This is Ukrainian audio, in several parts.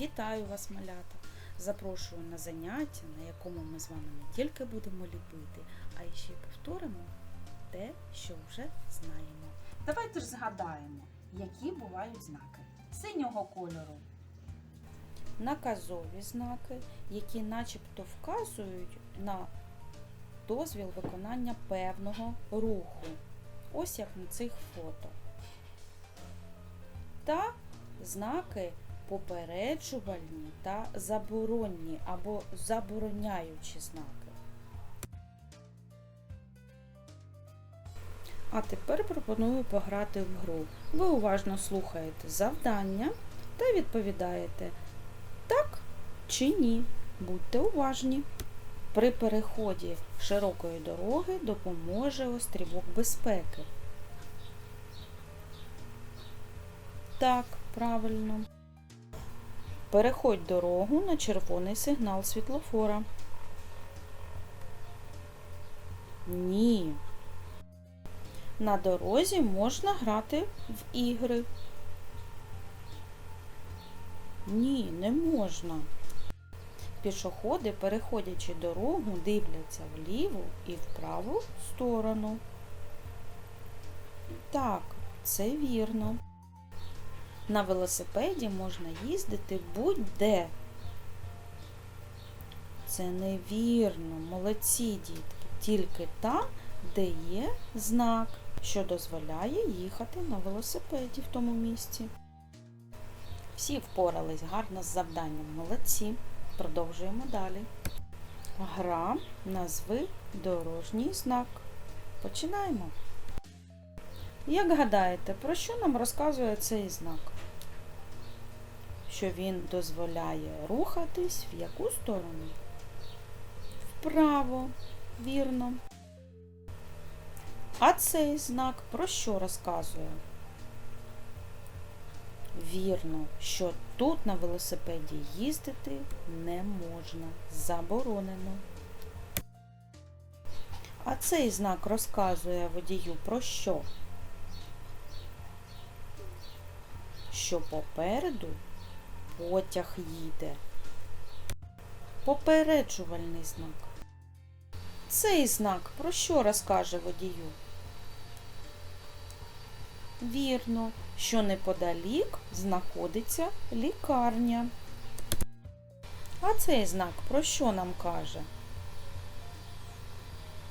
Вітаю вас, малята! Запрошую на заняття, на якому ми з вами не тільки будемо ліпити, а ще й повторимо те, що вже знаємо. Давайте ж згадаємо, які бувають знаки синього кольору. Наказові знаки, які начебто вказують на дозвіл виконання певного руху. Ось як на цих фото. Та знаки попереджувальні та заборонні або забороняючі знаки. А тепер пропоную пограти в гру. Ви уважно слухаєте завдання та відповідаєте так чи ні. Будьте уважні. При переході широкої дороги допоможе острівок безпеки. Так, правильно. Переходь дорогу на червоний сигнал світлофора. Ні. На дорозі можна грати в ігри. Ні, не можна. Пішоходи, переходячи дорогу, дивляться вліву і в праву сторону. Так, це вірно. На велосипеді можна їздити будь-де. Це невірно, молодці дітки. Тільки там, де є знак, що дозволяє їхати на велосипеді в тому місці. Всі впорались гарно з завданням. Молодці. Продовжуємо далі. Гра назви дорожній знак. Починаємо. Як гадаєте, про що нам розказує цей знак? Що він дозволяє рухатись в яку сторону? Вправо, вірно. А цей знак про що розказує? Вірно, що тут на велосипеді їздити не можна, заборонено. А цей знак розказує водію про що? Що попереду потяг їде. Попереджувальний знак. Цей знак про що розкаже водію? Вірно, що неподалік знаходиться лікарня. А цей знак про що нам каже?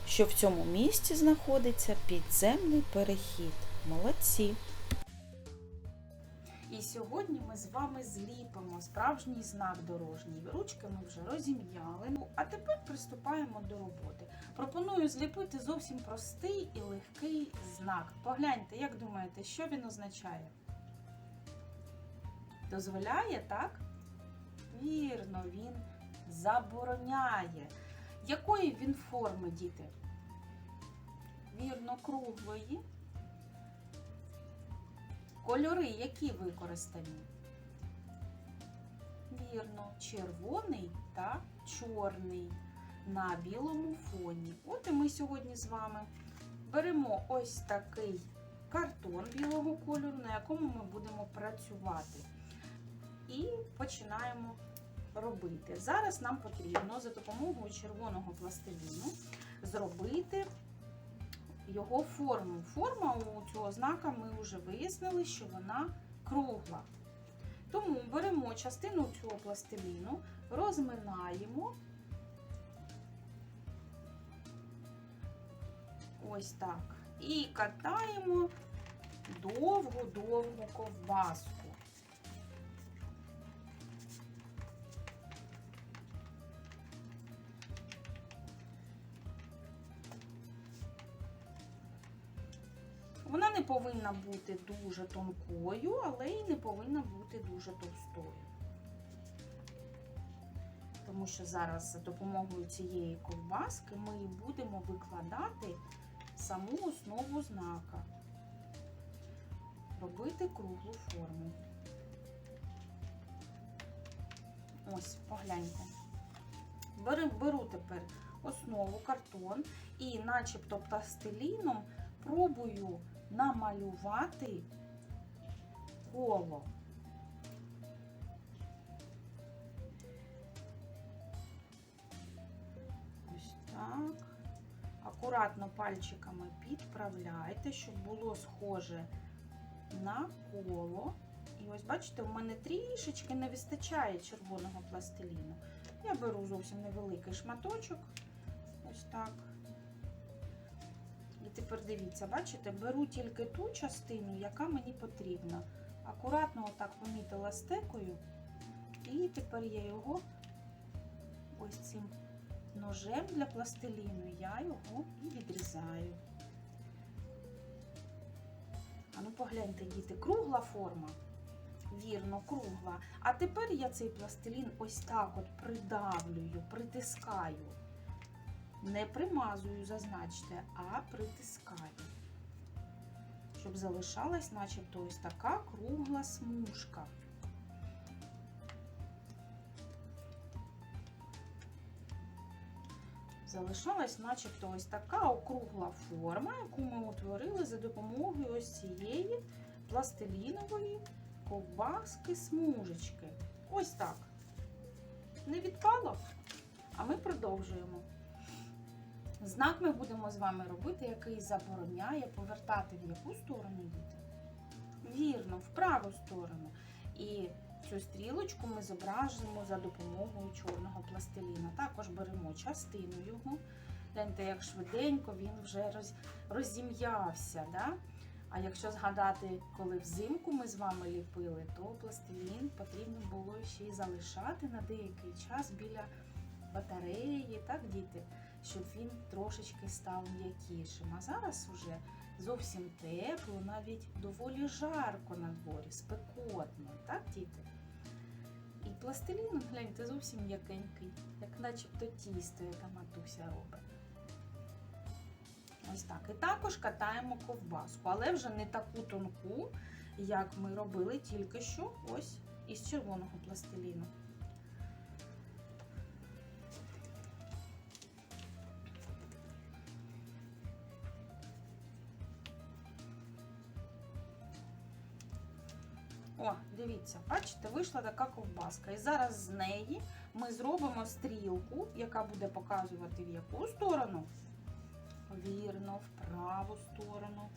Що в цьому місці знаходиться підземний перехід. Молодці! І сьогодні ми з вами зліпимо справжній знак дорожній. Ручки ми вже розім'яли. Ну, А тепер приступаємо до роботи. Пропоную зліпити зовсім простий і легкий знак. Погляньте, як думаєте, що він означає? Дозволяє, так? Вірно, він забороняє. Якої він форми, діти? Вірно, круглої. Кольори, які використані? Вірно, червоний та чорний на білому фоні. От і ми сьогодні з вами беремо ось такий картон білого кольору, на якому ми будемо працювати. І починаємо робити. Зараз нам потрібно за допомогою червоного пластиліну зробити його форму. Форма у цього знака ми вже вияснили, що вона кругла. Тому беремо частину цього пластиліну, розминаємо ось так. І катаємо довгу-довгу ковбаску. Повинна бути дуже тонкою, але й не повинна бути дуже товстою. Тому що зараз за допомогою цієї ковбаски ми будемо викладати саму основу знака, робити круглу форму. Ось, погляньте. Беру, беру тепер основу, картон і начебто пластиліном пробую намалювати коло. Ось так. Акуратно пальчиками підправляйте, щоб було схоже на коло. І ось, бачите, у мене трішечки не вистачає червоного пластиліну. Я беру зовсім невеликий шматочок. Ось так. Тепер дивіться, бачите, беру тільки ту частину, яка мені потрібна. Акуратно отак помітила стекою. І тепер я його ось цим ножем для пластиліну, я його і відрізаю. А ну погляньте, діти, кругла форма. Вірно, кругла. А тепер я цей пластилін ось так от придавлюю, притискаю. Не примазую, зазначте, а притискаю. Щоб залишалась начебто ось така кругла смужка. Залишалась начебто ось така округла форма, яку ми утворили за допомогою ось цієї пластилінової ковбаски смужечки. Ось так. Не відпало? А ми продовжуємо. Знак ми будемо з вами робити, який забороняє повертати в яку сторону діти? Вірно, в праву сторону. І цю стрілочку ми зображуємо за допомогою чорного пластиліна. Також беремо частину його. Гляньте, як швиденько він вже роз, розім'явся. Да? А якщо згадати, коли взимку ми з вами ліпили, то пластилін потрібно було ще й залишати на деякий час біля батареї, так, діти, щоб він трошечки став м'якішим. А зараз уже зовсім тепло, навіть доволі жарко на дворі, спекотно, так, діти? І пластилін, гляньте, зовсім м'якенький, як начебто тісто, яке матуся робить. Ось так. І також катаємо ковбаску, але вже не таку тонку, як ми робили тільки що ось із червоного пластиліну. О, дивіться, бачите, вийшла така ковбаска. І зараз з неї ми зробимо стрілку, яка буде показувати в яку сторону. Вірно, в праву сторону.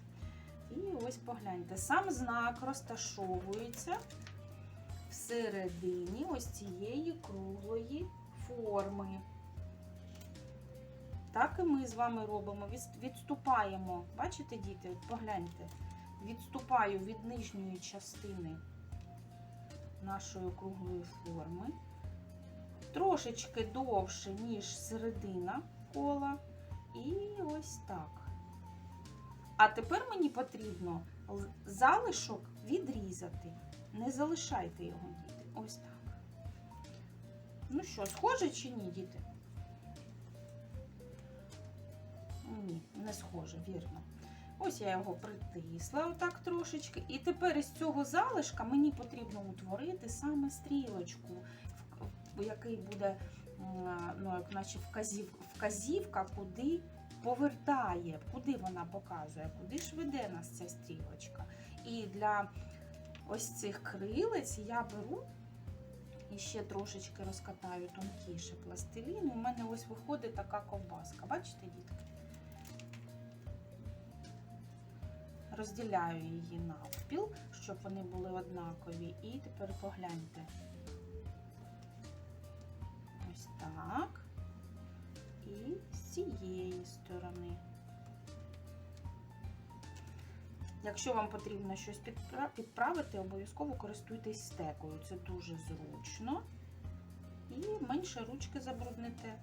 І ось погляньте, сам знак розташовується всередині ось цієї круглої форми. Так і ми з вами робимо. Відступаємо. Бачите, діти? Погляньте. Відступаю від нижньої частини нашої круглої форми. Трошечки довше, ніж середина кола. І ось так. А тепер мені потрібно залишок відрізати. Не залишайте його, діти. Ось так. Ну що, схоже чи ні, діти? Ні, не схоже, вірно. Ось я його притисла отак трошечки. І тепер із цього залишка мені потрібно утворити саме стрілочку, який буде ну, як наче вказів, вказівка, куди повертає, куди вона показує, куди ж веде нас ця стрілочка. І для ось цих крилець я беру і ще трошечки розкатаю тонкіше пластилін. У мене ось виходить така ковбаска. Бачите, дітки? Розділяю її навпіл, щоб вони були однакові. І тепер погляньте. Ось так. І з цієї сторони. Якщо вам потрібно щось підправити, обов'язково користуйтесь стекою. Це дуже зручно. І менше ручки забрудните.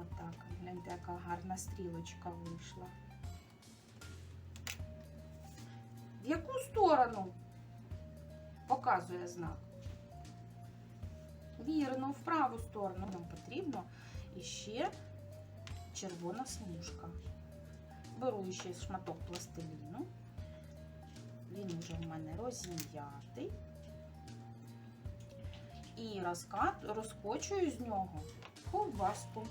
Отак. Гляньте, яка гарна стрілочка вийшла. Яку сторону показує знак? Вірно, в праву сторону нам потрібно іще червона смужка. Беру ще шматок пластиліну. Він вже в мене розім'ятий. І розкат, розкочую з нього ковбаску.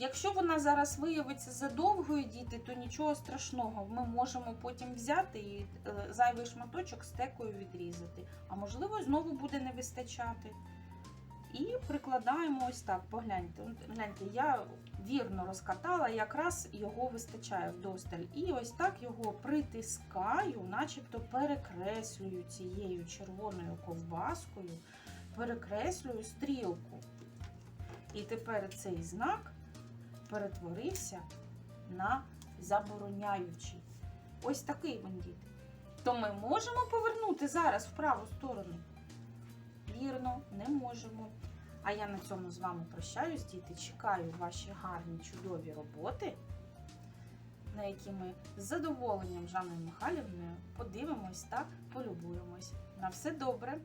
Якщо вона зараз виявиться задовгою діти, то нічого страшного. Ми можемо потім взяти і е, зайвий шматочок стекою відрізати. А можливо, знову буде не вистачати. І прикладаємо ось так. Погляньте, гляньте, я вірно розкатала, якраз його вистачає вдосталь. І ось так його притискаю, начебто перекреслюю цією червоною ковбаскою, перекреслюю стрілку. І тепер цей знак перетворився на забороняючий. Ось такий він діти. То ми можемо повернути зараз в праву сторону? Вірно, не можемо. А я на цьому з вами прощаюсь, діти. Чекаю ваші гарні, чудові роботи, на які ми з задоволенням Жанною Михайлівною подивимось та полюбуємось. На все добре!